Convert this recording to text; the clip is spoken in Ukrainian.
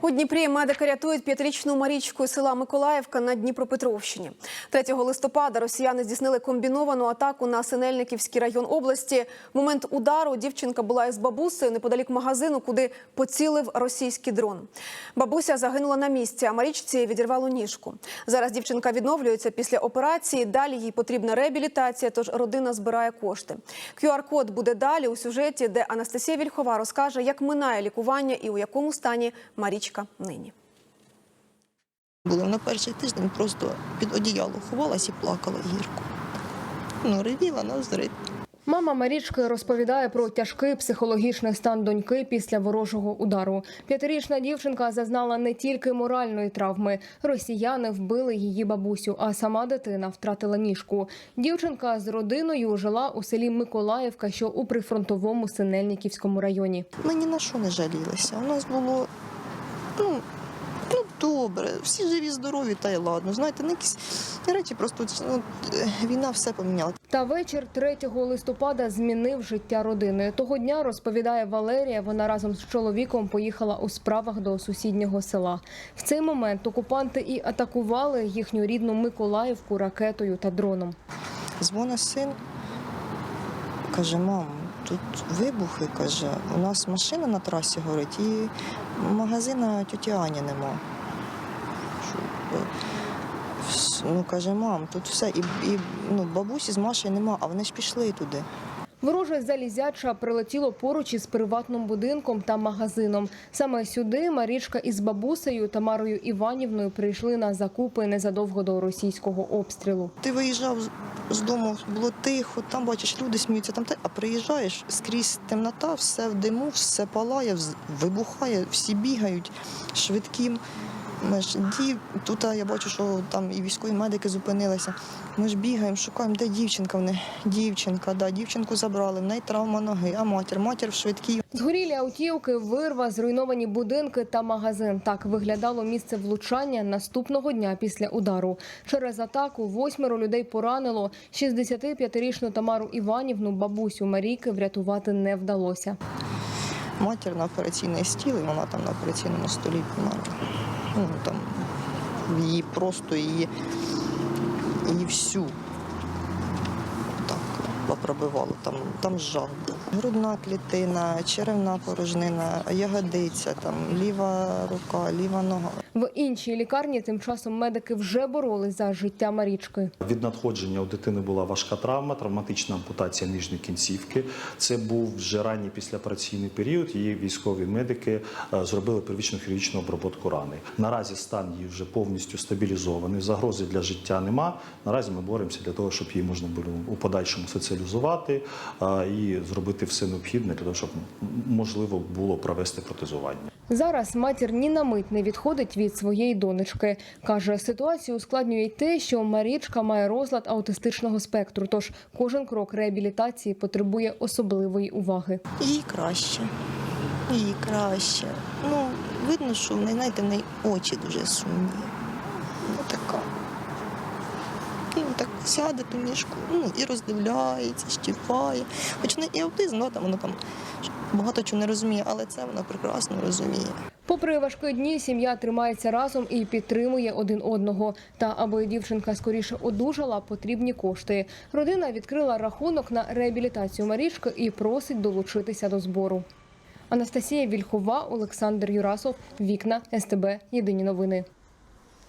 У Дніпрі медики рятують п'ятирічну Марічку села Миколаївка на Дніпропетровщині. 3 листопада росіяни здійснили комбіновану атаку на Синельниківський район області. В момент удару дівчинка була із бабусею неподалік магазину, куди поцілив російський дрон. Бабуся загинула на місці, а Марічці відірвало ніжку. Зараз дівчинка відновлюється після операції. Далі їй потрібна реабілітація, тож родина збирає кошти. QR-код буде далі у сюжеті, де Анастасія Вільхова розкаже, як минає лікування і у якому стані Марічка нині. Було на перший тиждень просто під одіяло ховалась і плакала гірко. Ну, ревіла на взрив. Мама Марічки розповідає про тяжкий психологічний стан доньки після ворожого удару. П'ятирічна дівчинка зазнала не тільки моральної травми. Росіяни вбили її бабусю, а сама дитина втратила ніжку. Дівчинка з родиною жила у селі Миколаївка, що у прифронтовому Синельниківському районі. Ми ні на що не жалілися. У нас було ну, ну добре, всі живі, здорові, та й ладно. Знаєте, не якісь речі, просто ну, війна все поміняла. Та вечір 3 листопада змінив життя родини. Того дня розповідає Валерія. Вона разом з чоловіком поїхала у справах до сусіднього села. В цей момент окупанти і атакували їхню рідну Миколаївку ракетою та дроном. Дзвонить син, каже, мам, тут вибухи, каже, у нас машина на трасі горить і магазина тьоті Ані нема. Е, Ну, каже, мам, тут все. І, і ну, бабусі з Машею нема, а вони ж пішли туди. Вороже залізяча прилетіло поруч із приватним будинком та магазином. Саме сюди Марічка із бабусею Тамарою Іванівною прийшли на закупи незадовго до російського обстрілу. Ти виїжджав з- дому, було тихо, там бачиш, люди сміються, там те, а приїжджаєш скрізь темнота, все в диму, все палає, вибухає, всі бігають швидким. Ми ж ді, тут я бачу, що там і військові медики зупинилися. Ми ж бігаємо, шукаємо, де дівчинка в неї. Дівчинка, да, дівчинку забрали, в неї травма ноги, а матір, матір в швидкій. Згорілі автівки, вирва, зруйновані будинки та магазин. Так виглядало місце влучання наступного дня після удару. Через атаку восьмеро людей поранило. 65-річну Тамару Іванівну, бабусю Марійки, врятувати не вдалося. Матір на операційний стіл, і вона там на операційному столі померла. Ну, там її просто її, її всю попробивало. Там, там жах був. Грудна клітина, черевна порожнина, ягодиця, там ліва рука, ліва нога. В іншій лікарні тим часом медики вже боролись за життя Марічки. Від надходження у дитини була важка травма, травматична ампутація нижньої кінцівки. Це був вже ранній післяопераційний період. Її військові медики е, зробили первічну хірургічну обробку рани. Наразі стан її вже повністю стабілізований. Загрози для життя нема. Наразі ми боремося для того, щоб її можна було у подальшому соціалізувати е, і зробити все необхідне для того, щоб можливо було провести протезування. Зараз матір ні на мить не відходить від своєї донечки. Каже, ситуацію ускладнює й те, що Марічка має розлад аутистичного спектру, тож кожен крок реабілітації потребує особливої уваги. Їй краще. Їй краще. Ну, видно, що в неї, знаєте, в неї очі дуже сумні. Ну, така. Ну, так сяде ту ніжку, ну, і роздивляється, щіпає. Хоч в неї і аутизм, ну, там, воно там багато чого не розуміє, але це вона прекрасно розуміє. Попри важкі дні, сім'я тримається разом і підтримує один одного. Та аби дівчинка скоріше одужала, потрібні кошти. Родина відкрила рахунок на реабілітацію Марічки і просить долучитися до збору. Анастасія Вільхова, Олександр Юрасов, Вікна СТБ. Єдині новини.